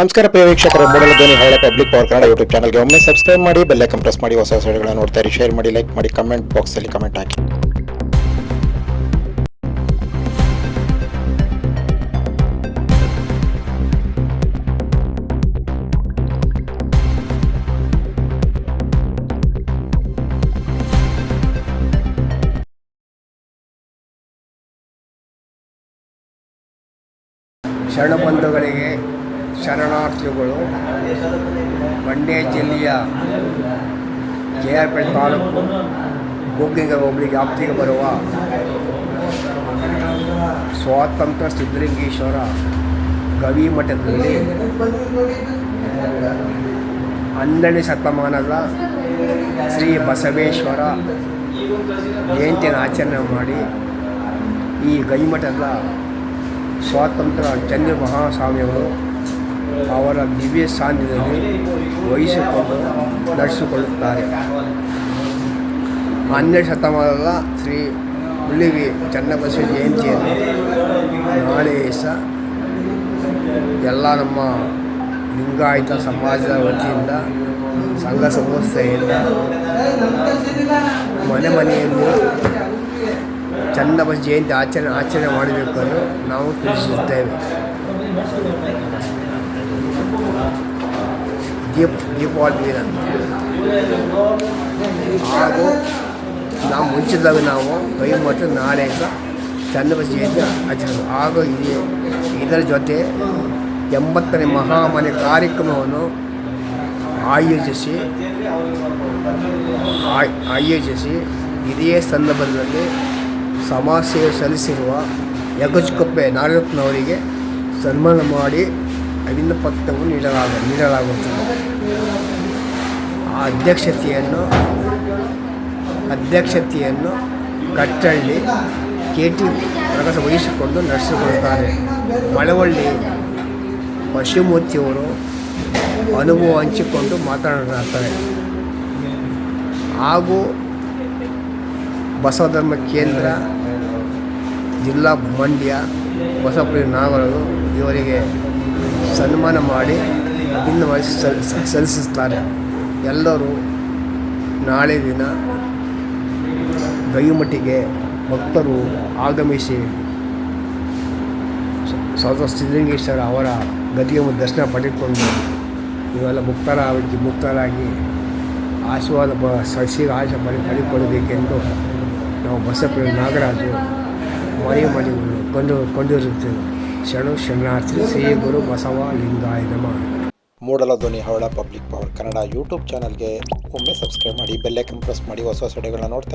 ನಮಸ್ಕಾರ ಪ್ರಿಯ ವೀಕ್ಷಕರು, ಮೂಡಲ ಧ್ವನಿ ಪಬ್ಲಿಕ್ ಪವರ್ ಕನ್ನಡ ಯೂಟ್ಯೂಬ್ ಚಾನಲ್ಗೆ ಒಮ್ಮೆ ಸಬ್ಸ್ಕ್ರೈಬ್ ಮಾಡಿ ಬೆಲ್ಲೈಕನ್ ಪ್ರೆಸ್ ಮಾಡಿ, ಹೊಸ ಹೊಸ ನೋಡ್ತಾರೆ ಶೇರ್ ಮಾಡಿ ಲೈಕ್ ಮಾಡಿ ಕಮೆಂಟ್ ಬಾಕ್ಸಲ್ಲಿ ಕಮೆಂಟ್ ಹಾಕಿ. ಶರಣಬಂಧುಗಳಿಗೆ ಶರಣಾರ್ಥಿಗಳು, ಮಂಡ್ಯ ಜಿಲ್ಲೆಯ ಕೆ ಆರ್ ಪೇಟೆ ತಾಲೂಕು ಗೋಗಿಂಗ ಹೋಬಳಿ ವ್ಯಾಪ್ತಿಗೆ ಬರುವ ಸ್ವಾತಂತ್ರ್ಯ ಸಿದ್ಧಲಿಂಗೇಶ್ವರ ಗವಿ ಮಠದಲ್ಲಿ ಹನ್ನೆರಡನೇ ಶತಮಾನದ ಶ್ರೀ ಬಸವೇಶ್ವರ ಜಯಂತಿಯನ್ನು ಆಚರಣೆ ಮಾಡಿ ಈ ಗವಿಮಠದ ಸ್ವಾತಂತ್ರ್ಯ ಚಂದ್ರ ಮಹಾಸ್ವಾಮಿಯವರು ಅವರ ದಿವ್ಯ ಸಾನ್ನಿಧ್ಯದಲ್ಲಿ ವಹಿಸಿಕೊಂಡು ನಡೆಸಿಕೊಳ್ಳುತ್ತಾರೆ. ಹನ್ನೆರಡು ಶತಮಾನದ ಶ್ರೀ ಹುಲಿವಿ ಚನ್ನಬಸವ ಜಯಂತಿಯನ್ನು ನಾಳೆ ಸಹ ಎಲ್ಲ ನಮ್ಮ ಲಿಂಗಾಯತ ಸಮಾಜದ ವತಿಯಿಂದ, ಸಂಘ ಸಂಸ್ಥೆಯಿಂದ, ಮನೆ ಮನೆಯಲ್ಲಿ ಚನ್ನಬಸ ಜಯಂತಿ ಆಚರಣೆ ಆಚರಣೆ ಮಾಡಬೇಕೆಂದು ನಾವು ತಿಳಿಸುತ್ತೇವೆ. ದೀಪ ದೀಪಾವಳಿ ದಿನ ಹಾಗೂ ನಾವು ಮುಂಚಿದಾಗ ನಾವು ಕೈ ಮತ್ತು ನಾಳೆ ಚಂದ್ರ ಜಯಂತಿ ಆಚರಿಸೋದು ಹಾಗೂ ಇದೇ, ಇದರ ಜೊತೆ ಎಂಬತ್ತನೇ ಮಹಾಮನೆ ಕಾರ್ಯಕ್ರಮವನ್ನು ಆಯೋಜಿಸಿ ಆಯ್- ಆಯೋಜಿಸಿ ಇದೇ ಸಂದರ್ಭದಲ್ಲಿ ಸಮಾಜ ಸೇವೆ ಸಲ್ಲಿಸಿರುವ ಯಗಜ್ಕೊಪ್ಪೆ ನಾಗರತ್ನವರಿಗೆ ಸನ್ಮಾನ ಮಾಡಿ ಅಭಿನಂದನೆ ಪತ್ರವು ನೀಡಲಾಗ, ನೀಡಲಾಗುತ್ತದೆ. ಆ ಅಧ್ಯಕ್ಷತೆಯನ್ನು ಅಧ್ಯಕ್ಷತೆಯನ್ನು ಕಟ್ಟಳ್ಳಿ ಕೆ ಟಿ ಪ್ರಕಾಶ ವಹಿಸಿಕೊಂಡು ನಡೆಸಿಕೊಳ್ಳುತ್ತಾರೆ. ಮಳವಳ್ಳಿ ಪಶುಮೂರ್ತಿಯವರು ಅನುಭವ ಹಂಚಿಕೊಂಡು ಮಾತನಾಡುತ್ತಾರೆ. ಹಾಗೂ ಬಸವಧರ್ಮ ಕೇಂದ್ರ, ಜಿಲ್ಲಾ ಮಂಡ್ಯ ಬಸವಪುರಿ ನಾಗರರು ಇವರಿಗೆ ಸನ್ಮಾನ ಮಾಡಿ ಅಭಿನ್ನವಾಗಿ ಸಲ್, ಸಲ್ಲಿಸುತ್ತಾರೆ. ಎಲ್ಲರೂ ನಾಳೆ ದಿನ ಗವಿಮಠಿಗೆ ಭಕ್ತರು ಆಗಮಿಸಿ ಸೌತ ಸಿದ್ಧಲಿಂಗೇಶ್ವರ ಅವರ ಗದಿಯನ್ನು ದರ್ಶನ ಪಡೆದುಕೊಂಡು ಇವೆಲ್ಲ ಮುಕ್ತರಾಗಿ ಮುಕ್ತರಾಗಿ ಆಶೀರ್ವಾದ ಬ ಸಸಿ ಆಶ ಪಡೆ, ಪಡೆದುಕೊಳ್ಳಬೇಕೆಂದು ನಾವು ಬಸಪ್ಪ ನಾಗರಾಜು ಮನೆ ಮನೆ ಕೊಂಡು ಕೊಂಡಿರುತ್ತೇವೆ ಶರಣು ಶರಣಾರ್ಥಿ ಶ್ರೀ ಗುರು ಬಸವ ಲಿಂಗಾಯ ನಮಃ. ಮೂಡಲ ಧ್ವನಿ ಹವಳ ಪಬ್ಲಿಕ್ ಪವರ್ ಕನ್ನಡ ಯೂಟ್ಯೂಬ್ ಚಾನಲ್ಗೆ ಒಮ್ಮೆ ಸಬ್ಸ್ಕ್ರೈಬ್ ಮಾಡಿ ಬೆಲ್ಲೈಕನ್ ಪ್ರೆಸ್ ಮಾಡಿ, ಹೊಸ ಹೊಸ ವಿಡಿಯೋಗಳನ್ನ ನೋಡ್ತಾ